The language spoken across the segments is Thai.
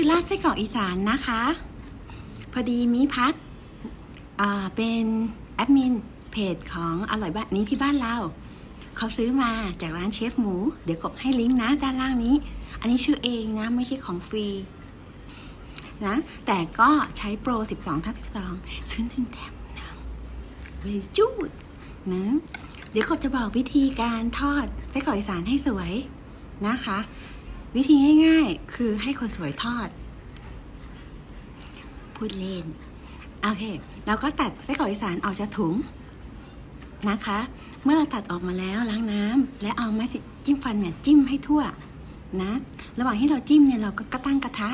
คือลาบไส้กรอกอีสานนะคะ พอดีมีพัดเป็นแอดมินเพจของอร่อยบ้านนี้ที่บ้านเรา เขาซื้อมาจากร้านเชฟหมู เดี๋ยวกบให้ลิงก์นะด้านล่างนี้ อันนี้ชื่อเองนะไม่ใช่ของฟรีนะแต่ก็ใช้โปร 12ทับ12 ซื้อหนึ่งแถมหนึ่งเวลจูดนะเดี๋ยวกบจะบอกวิธีการทอดไส้กรอกอีสานให้สวยนะคะ วิธีง่ายๆ คือให้คนสวยทอด พูดเล่น โอเค เราก็ตัดไส้กรอกอีสานออกจากถุงนะคะ เมื่อเราตัดออกมาแล้วล้างน้ำและเอาไม้จิ้มฟันเนี่ยจิ้มให้ทั่วนะ ระหว่างที่เราจิ้มเนี่ยเราก็ตั้งกระทะ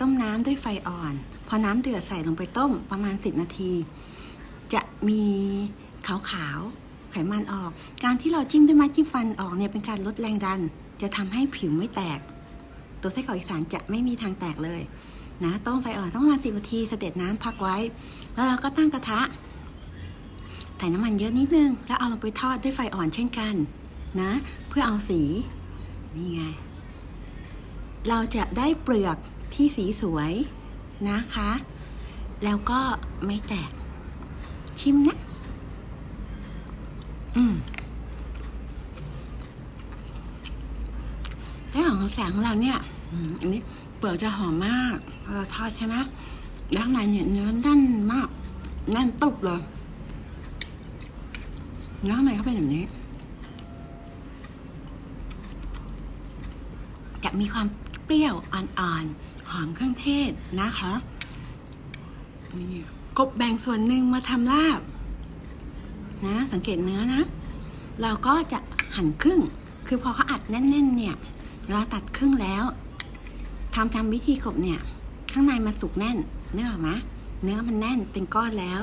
ต้มน้ำด้วยไฟอ่อน พอน้ำเดือดใส่ลงไปต้มประมาณ 10 นาที จะมีขาวๆไขมันออก การที่เราจิ้มด้วยไม้จิ้มฟันออกเนี่ยเป็นการลดแรงดัน จะทำให้ผิวไม่แตก ตัวไส้กรอกอีสานจะไม่มีทางแตกเลยนะต้มไฟอ่อนต้องประมาณสิบนาทีเสด็จน้ำพักไว้ แล้วเราก็ตั้งกระทะใส่น้ำมันเยอะนิดนึง แล้วเอาลงไปทอดด้วยไฟอ่อนเช่นกันนะ เพื่อเอาสีนี่ไง เราจะได้เปลือกที่สีสวยนะคะ แล้วก็ไม่แตกชิมนะ อืม แล้วของแสงของเราเนี่ยอันนี้เปลือกจะหอมมากพอเราทอดใช่ไหมแล้างในเนี่ยเนื้อแน่นมากแน่นตุบเลยเนื้อข้างในเขาเป็นแบบนี้จะมีความเปรี้ยวอ่อนๆหอมเครื่องเทศนะคะนี่กบแบ่งส่วนหนึ่งมาทำลาบ นะ สังเกตเนื้อนะ เราก็จะหั่นครึ่ง คือพอเขาอัดแน่น ๆ เนี่ย เราตัดครึ่งแล้วทำทำวิธีกบเนี่ย ข้างในมันสุกแน่นเนื้อออกไหมเนื้อมันแน่นเป็นก้อนแล้ว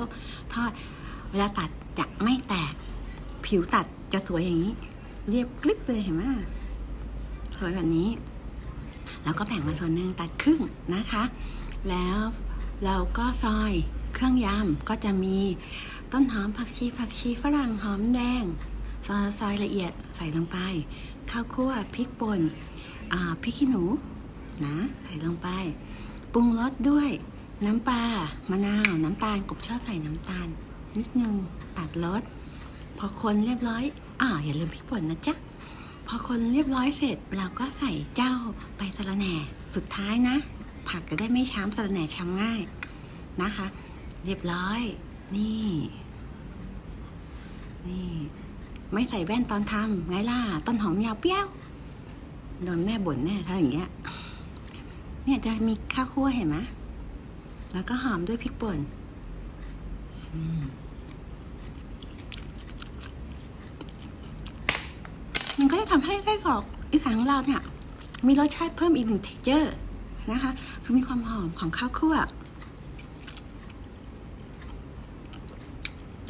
ทอดเวลาตัดจะไม่แตก ผิวตัดจะสวยอย่างนี้ เรียบกริบเลยเห็นไหมสวยแบบนี้แล้วก็แบ่งมาส่วนหนึ่งตัดครึ่งนะคะ แล้วเราก็ซอยเครื่องยำก็จะมีต้นหอมผักชีผักชีฝรั่งหอมแดงซอยซอยละเอียดใส่ลงไป ข้าวคั่วพริกป่น พริกขี้หนูนะใส่ลงไปปรุงรสด้วยน้ำปลามะนาวน้ำตาลกบชอบใส่น้ำตาล นิดนึงตัดรสพอคนเรียบร้อยอ่าอย่าลืมพริกป่นนะจ๊ะพอคนเรียบร้อยเสร็จเราก็ใส่เจ้าใบสะระแหน่สุดท้ายนะ ผักจะได้ไม่ช้ำสะระแหน่ช้ำง่ายนะคะ เรียบร้อย นี่ นี่ ไม่ใส่แว่นตอนทำไงล่ะต้นหอมยาวเปี้ยว โดนแม่บ่นแน่ถ้าอย่างเงี้ย เนี่ยจะมีข้าวคั่วเห็นไหมแล้วก็หอมด้วยพริกป่นมันก็จะทำให้ไส้กรอกอีสานของเราเนี่ย มีรสชาติเพิ่มอีกหนึ่ง texture นะคะ คือมีความหอมของข้าวคั่ว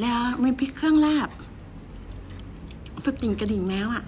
แล้วมีพริกเครื่องลาบสดติ่งกระดิ่งแมวอะ่ะ